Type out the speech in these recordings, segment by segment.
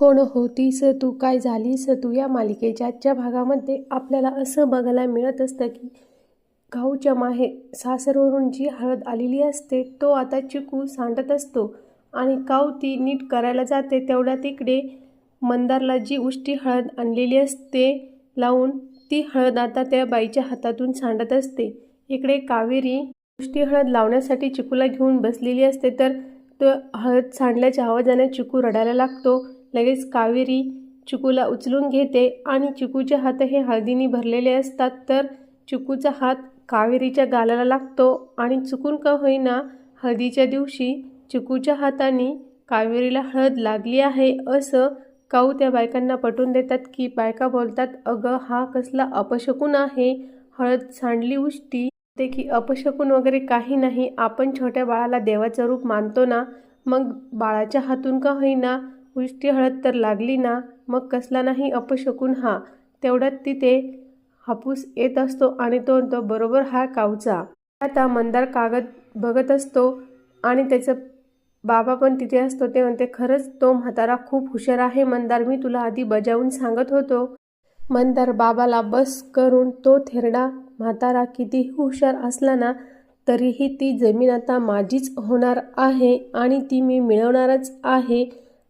कोण होतीस तू काय झालीस तू या मालिकेच्या आजच्या भागामध्ये आपल्याला असं बघायला मिळत असतं की गाऊच्या माहे सासरवरून जी हळद आलेली असते तो आता चिकू सांडत असतो आणि काऊ ती नीट करायला जाते. तेवढ्या तिकडे मंदारला जी उष्टी हळद आणलेली असते लावून ती हळद आता त्या बाईच्या हातातून सांडत असते. इकडे कावेरी उष्टी हळद लावण्यासाठी चिकूला घेऊन बसलेली असते तर तो हळद सांडल्याच्या आवाजाने चिकू रडायला लागतो. लगेच कावेरी चिकूला उचलून घेते आणि चिकूचे हात हे हळदीने भरलेले असतात तर चिकूचा हात कावेरीच्या गालाला लागतो आणि चुकून का होईना हळदीच्या दिवशी चिकूच्या हाताने कावेरीला हळद लागली आहे असं काऊ त्या बायकांना पटवून देतात की बायका बोलतात अगं हा कसला अपशकून आहे. हळद सांडली उष्टी. ते की अपशकून वगैरे काही नाही. आपण छोट्या बाळाला देवाचं रूप मानतो ना मग बाळाच्या हातून का होईना उष्टी हळद तर लागली ना मग कसला नाही अपशकून हा. तेवढ्यात तिथे हापूस येत असतो आणि तो तो बरोबर हा काऊचा आता मंदार कागद बघत असतो आणि त्याचं बाबा पण तिथे असतो. ते म्हणते खरंच तो म्हातारा खूप हुशार आहे मंदार मी तुला आधी बजावून सांगत होतो. मंदार बाबाला बस करून तो थेरडा म्हातारा कितीही हुशार असला ना तरीही ती जमीन आता माझीच होणार आहे आणि ती मी मिळवणारच आहे.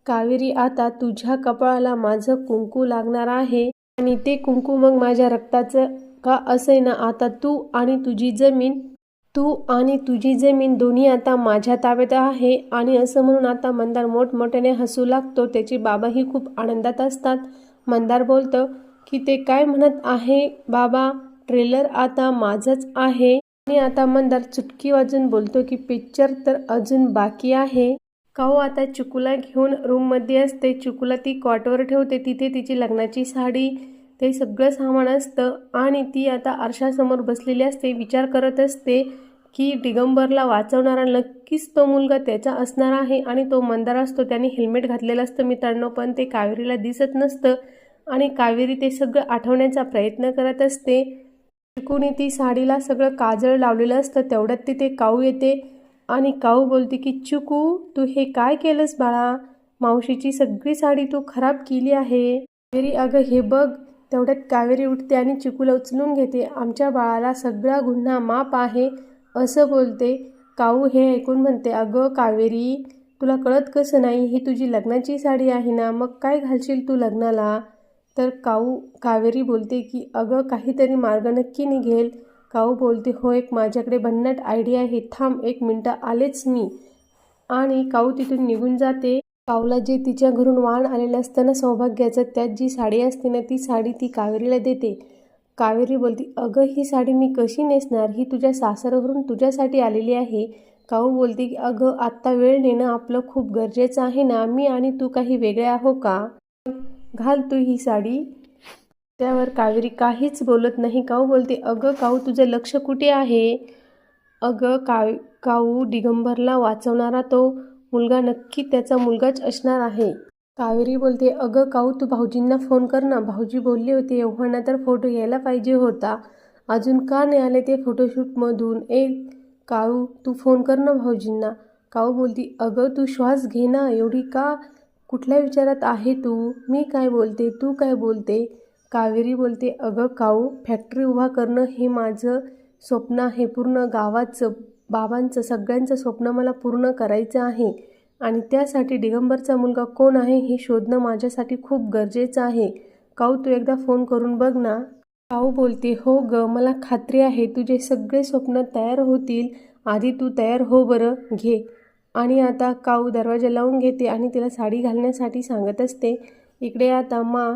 कावेरी आता तुझ्या कपाळाला माझं कुंकू लागणार आहे आणि ते कुंकू मग माझ्या रक्ताचं का असे ना आता तू आणि तुझी जमीन तू आणि तुझी जमीन दोन्ही आता माझ्या ताब्यात आहे आणि असं म्हणून आता मंदार मोठमोठ्याने हसू लागतो. त्याचे बाबाही खूप आनंदात असतात. मंदार बोलतं की ते काय म्हणत आहे बाबा? ट्रेलर आता माझंच आहे. आणि आता मंदार चुटकी वाजून बोलतो की पिक्चर तर अजून बाकी आहे. काऊ हो, आता चिकूला घेऊन रूममध्ये असते. चिकूला ती कॉटवर ठेवते. तिथे तिची लग्नाची साडी ते सगळं सामान असतं. आणि ती आता आरशासमोर बसलेली असते. विचार करत असते की दिगंबरला वाचवणारा नक्कीच तो मुलगा त्याचा असणार आहे आणि तो मंदार असतो. त्याने हेल्मेट घातलेलं असतं मित्रांनो पण ते कावेरीला दिसत नसतं. आणि कावेरी ते सगळं आठवण्याचा प्रयत्न करत असते. चिकूने ती साडीला सगळं काजळ लावलेलं असतं. तेवढ्यात तिथे काऊ येते. आणि काऊ बोलते की चिकू तू हे काय केलंस बाळा? मावशीची सगळी साडी तू खराब केली आहे. कावेरी अगं हे बघ तेवढ्यात कावेरी उठते आणि चिकूला उचलून घेते. आमच्या बाळाला सगळा गुन्हा माप आहे असं बोलते. काऊ हे ऐकून म्हणते अगं कावेरी तुला कळत कसं नाही? ही तुझी लग्नाची साडी आहे ना? मग काय घालशील तू लग्नाला? तर काऊ कावेरी बोलते की अगं काहीतरी मार्ग नक्की निघेल. काऊ बोलते हो एक माझ्याकडे भन्नाट आयडिया आहे. थांब एक मिनटं आलेच मी. आणि काऊ तिथून निघून जाते. काऊला जे तिच्या घरून वाण आलेलं असतं ना सौभाग्याचं त्यात जी साडी असते ना ती साडी ती कावेरीला देते. कावेरी बोलते अगं ही साडी मी कशी नेसणार? ही तुझ्या सासरवरून तुझ्यासाठी आलेली आहे. काऊ बोलते की अगं आत्ता वेळ नेणं आपलं खूप गरजेचं आहे ना मी आणि तू काही वेगळे आहो का? घाल तू ही साडी. त्यावर कावेरी काहीच बोलत नाही. काऊ बोलते? अगं काऊ तुझं लक्ष कुठे आहे? अगं काव काऊ दिगंबरला वाचवणारा तो मुलगा नक्की त्याचा मुलगाच असणार आहे. कावेरी बोलते अगं काऊ तू भाऊजींना फोन कर ना. भाऊजी बोलले होते एव्हाना तर फोटो यायला पाहिजे होता. अजून का नाही आले ते फोटोशूटमधून ए काऊ तू फोन कर ना भाऊजींना. काऊ बोलती अगं तू श्वास घे ना. एवढी का? कुठल्या विचारात आहे तू? मी काय बोलते? तू काय बोलते? कावेरी बोलते अगं काऊ फॅक्टरी उभा करणं हे माझं स्वप्न आहे. पूर्ण गावाचं बाबांचं सगळ्यांचं स्वप्न मला पूर्ण करायचं आहे. आणि त्यासाठी दिगंबरचा मुलगा कोण आहे हे शोधणं माझ्यासाठी खूप गरजेचं आहे. काऊ तू एकदा फोन करून बघ ना. काऊ बोलते हो ग मला खात्री आहे. तुझे सगळे स्वप्न तयार होतील. आधी तू तयार हो बरं घे. आणि आता काऊ दरवाजा लावून घेते आणि तिला साडी घालण्यासाठी सांगत असते इकडे आता मा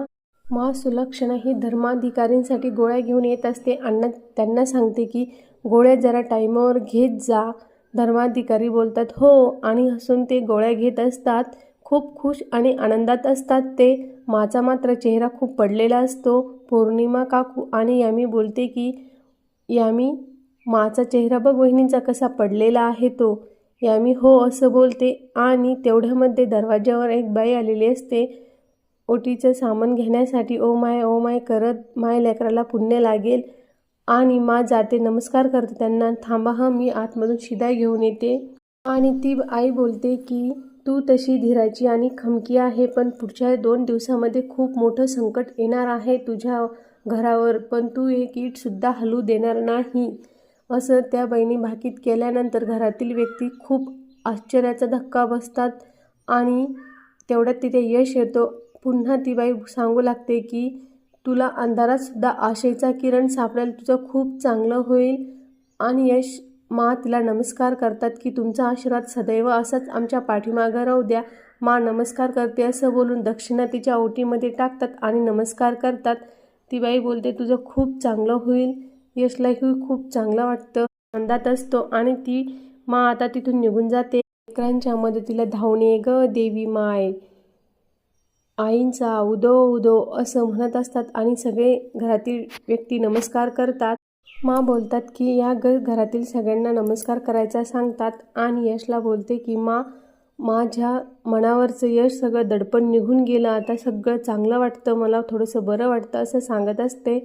महासुलक्षणा ही धर्माधिकारींसाठी गोळ्या घेऊन येत असते. अण्णा त्यांना सांगते की गोळ्या जरा टाईमावर घेत जा धर्माधिकारी बोलतात. हो आणि हसून ते गोळ्या घेत असतात. खूप खुश आणि आनंदात असतात ते. माझा मात्र चेहरा खूप पडलेला असतो. पौर्णिमा काकू आणि यामी बोलते की यामी माचा चेहरा बघ वहिनींचा कसा पडलेला आहे तो. यामी हो असं बोलते आणि तेवढ्यामध्ये दरवाज्यावर एक बाई आलेली असते. ओटीचं सामान घेण्यासाठी ओ माय ओ माय करत माय लेकराला पुण्य लागेल. आणि मा जाते नमस्कार करते त्यांना. थांबा हा मी आतमधून शिदा घेऊन येते. आणि ती आई बोलते की तू तशी धीराची आणि खमकी आहे पण पुढच्या दोन दिवसामध्ये खूप मोठं संकट येणार आहे तुझ्या घरावर. पण तू एक ईटसुद्धा हलू देणार नाही. असं त्या बहिणी भाकीत केल्यानंतर घरातील व्यक्ती खूप आश्चर्याचा धक्का बसतात. आणि तेवढ्यात तिथे यश येतो. पुन्हा ती बाई सांगू लागते की तुला अंधारातसुद्धा आशेचा किरण सापडेल तुझं खूप चांगलं होईल. आणि यश मा तिला नमस्कार करतात की तुमचा आशीर्वाद सदैव असाच आमच्या पाठीमागं राहू द्या. मा नमस्कार करते असं बोलून दक्षिणा तिच्या ओटीमध्ये टाकतात आणि नमस्कार करतात. ती बाई बोलते तुझं खूप चांगलं होईल. यशलाही खूप चांगलं वाटतं. आनंदात असतो आणि ती मा आता तिथून निघून जाते. लेकरांच्या मदतीला धावणे ग देवी माय. आईंचा उदो उदो असं म्हणत असतात आणि सगळे घरातील व्यक्ती नमस्कार करतात. माँ बोलतात की या ग घरातील सगळ्यांना नमस्कार करायचा सांगतात. आणि यशला बोलते की माँ माझ्या मनावरचं यश सगळं दडपण निघून गेलं. आता सगळं चांगलं वाटतं. मला थोडंसं बरं वाटतं असं सांगत असते.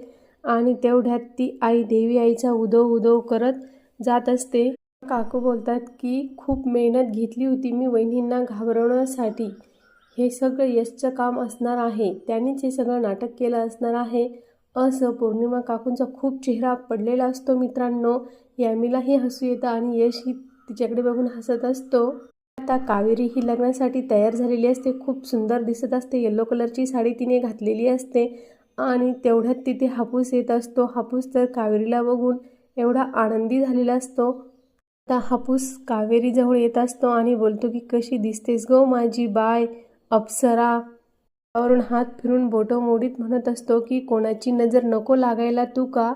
आणि तेवढ्यात ती आई देवी आईचा उदो उदो करत जात असते. काकू बोलतात की खूप मेहनत घेतली होती मी वहिनींना घाबरवण्यासाठी. हे सगळं यशचं काम असणार आहे. त्यांनीच हे सगळं नाटक केलं असणार आहे. असं पौर्णिमा काकूंचा खूप चेहरा पडलेला असतो मित्रांनो. यामीलाही हसू येतं आणि यश ही तिच्याकडे बघून हसत असतो. आता कावेरी ही लग्नासाठी तयार झालेली असते. खूप सुंदर दिसत असते. येलो कलरची साडी तिने घातलेली असते. आणि तेवढ्यात तिथे हापूस येत असतो. हापूस तर कावेरीला बघून एवढा आनंदी झालेला असतो. आता हापूस कावेरीजवळ येत असतो आणि बोलतो की कशी दिसतेस गो माझी बाय? अप्सरा वरून हात फिरून बोटं मोडीत म्हणत असतो की कोणाची नजर नको लागायला तू का?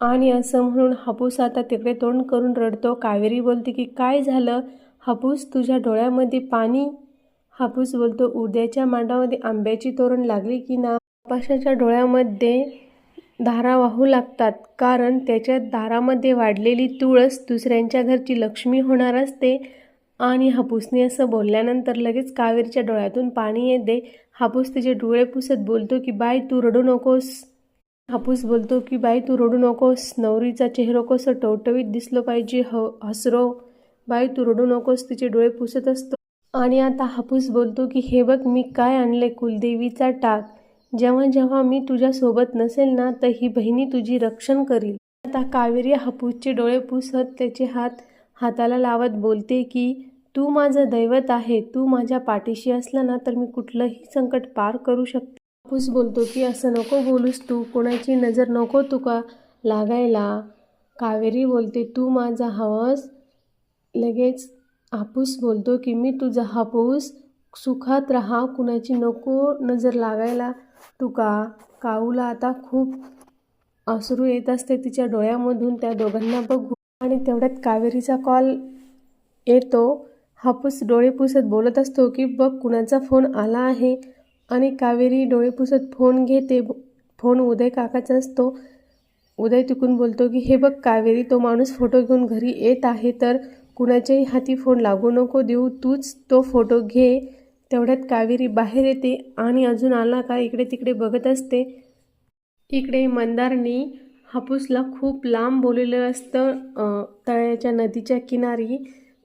आणि असं म्हणून हापूस आता तिकडे तोंड करून रडतो. कावेरी बोलते की काय झालं? हापूस तुझ्या डोळ्यामध्ये पाणी? हापूस बोलतो उद्याच्या मांडामध्ये आंब्याची तोरण लागली की ना? कपाशाच्या डोळ्यामध्ये धारा वाहू लागतात कारण त्याच्या दारामध्ये वाढलेली तुळस दुसऱ्यांच्या घरची लक्ष्मी होणार असते. आणि हापूसने असं बोलल्यानंतर लगेच कावेरीच्या डोळ्यातून पाणी येते. हापूस तिचे डोळे पुसत बोलतो की बाय तू रडू नकोस. हापूस बोलतो की बाई तू रडू नकोस. नवरीचा चेहरा कसं टवटवीत दिसलं पाहिजे ह हसरो. बाई तू रडू नकोस तिचे डोळे पुसत असतो. आणि आता हापूस बोलतो की हे बघ मी काय आणले कुलदेवीचा टाक. जेव्हा जेव्हा मी तुझ्यासोबत नसेल ना तर ही बहिणी तुझी रक्षण करील. आता कावेरी हापूसचे डोळे पुसत त्याचे हात हाताला लावत बोलते की तू माझं दैवत आहे तू माझ्या पाठीशी असला ना तर मी कुठलंही संकट पार करू शकते. कापूस बोलतो की असं नको बोलूस तू कोणाची नजर नको तुका लागायला. कावेरी बोलते तू माझा हवस. लगेच हापूस बोलतो की मी तुझा हापूस सुखात राहा कुणाची नको नजर लागायला तुका. काऊला आता खूप आसरू येत असते तिच्या डोळ्यामधून त्या दोघांना बघू आणि तेवढ्यात कावेरीचा कॉल येतो. हापूस डोळे पुसत बोलत असतो की बघ कुणाचा फोन आला आहे. आणि कावेरी डोळे पुसत फोन घेते. फोन उदय काकाचा असतो. उदय तिकून बोलतो की हे बघ कावेरी तो माणूस फोटो घेऊन घरी येत आहे तर कुणाच्याही हाती फोन लागू नको देऊ. तूच तो फोटो घे. तेवढ्यात कावेरी बाहेर येते आणि अजून आला का इकडे तिकडे बघत असते. इकडे मंदारनी हापूसला खूप लांब बोललेलं असतं तळ्याच्या नदीच्या किनारी.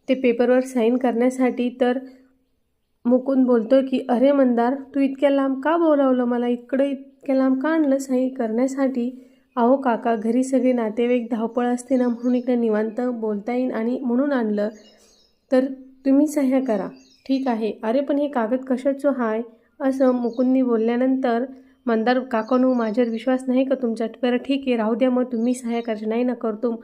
ते पेपरवर साईन करण्यासाठी तर मुकुंद बोलतो की अरे मंदार तू इतक्या लांब का बोलावलं मला? इकडं इतक्या लांब का आणलं साई करण्यासाठी? अहो काका घरी सगळे नातेवाईक धावपळ असते ना म्हणून इकडे निवांत बोलता येईन आणि म्हणून आणलं. तर तुम्ही सह्या करा. ठीक आहे. अरे पण हे कागद कशाचं हाय? असं मुकुंदनी बोलल्यानंतर मंदार काकानू माझ्यावर विश्वास नाही का तुमच्या बरं ठीक आहे. राहू द्या मग तुम्ही सह्या करायचे नाही ना करतो.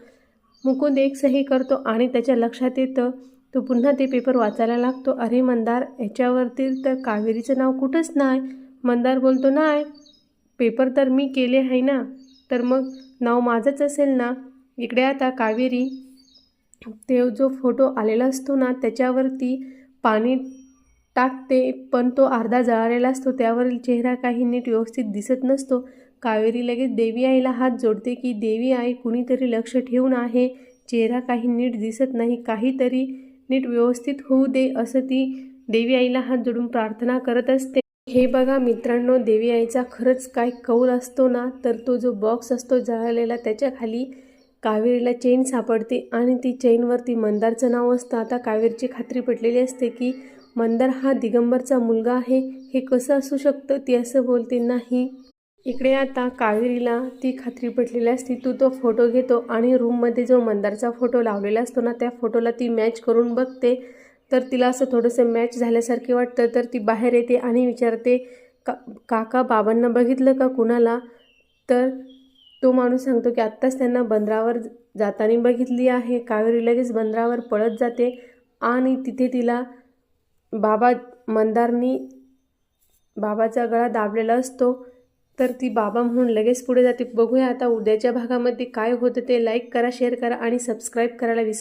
मुकुंद एक सही करतो आणि त्याच्या लक्षात येतं तो पुन्हा ते पेपर वाचायला लागतो. अरे मंदार याच्यावरती तर कावेरीचं नाव कुठंच नाही. मंदार बोलतो नाही पेपर तर मी केले आहे ना तर मग नाव माझंच असेल ना. इकडे आता कावेरी ते जो फोटो आलेला असतो ना त्याच्यावरती पाणी टाकते पण तो अर्धा जळालेला असतो. त्यावरील चेहरा काही नीट व्यवस्थित दिसत नसतो. कावेरी लगेच देवी आईला हात जोडते की देवी आई कुणीतरी लक्ष ठेवून आहे. चेहरा काही नीट दिसत नाही काहीतरी नीट व्यवस्थित होऊ दे असं ती देवी आईला हात जोडून प्रार्थना करत असते. हे बघा मित्रांनो देवी आईचा खरंच काय कौल असतो ना तर तो जो बॉक्स असतो जळालेला त्याच्याखाली कावेरीला चेन सापडते आणि ती चेनवरती मंदारचं नाव असतं. आता कावेरीची खात्री पटलेली असते की मंदार हा दिगंबरचा मुलगा आहे. हे कसं असू शकतं? ती असं बोलते नाही. इकडे आता कावेरीला ती खात्री पटलेली असती. तू तो फोटो घेतो आणि रूममध्ये जो मंदारचा फोटो लावलेला असतो ना त्या फोटोला ती मॅच करून बघते. तर तिला असं थोडंसं मॅच झाल्यासारखे वाटतं. तर ती बाहेर येते आणि विचारते का काका बाबांना बघितलं का कुणाला? तर तो माणूस सांगतो की आत्ताच त्यांना बंदरावर जाताना बघितली आहे. कावेरी लगेच बंदरावर पळत जाते आणि तिथे तिला बाबा मंदारनी बाबाचा गळा दाबलेला असतो. तर ती बाबा म्हणून लगेच पुढे जाते. बघूया आता उद्याच्या भागामध्ये काय होतं ते लाईक करा शेअर करा आणि सबस्क्राईब करायला विसर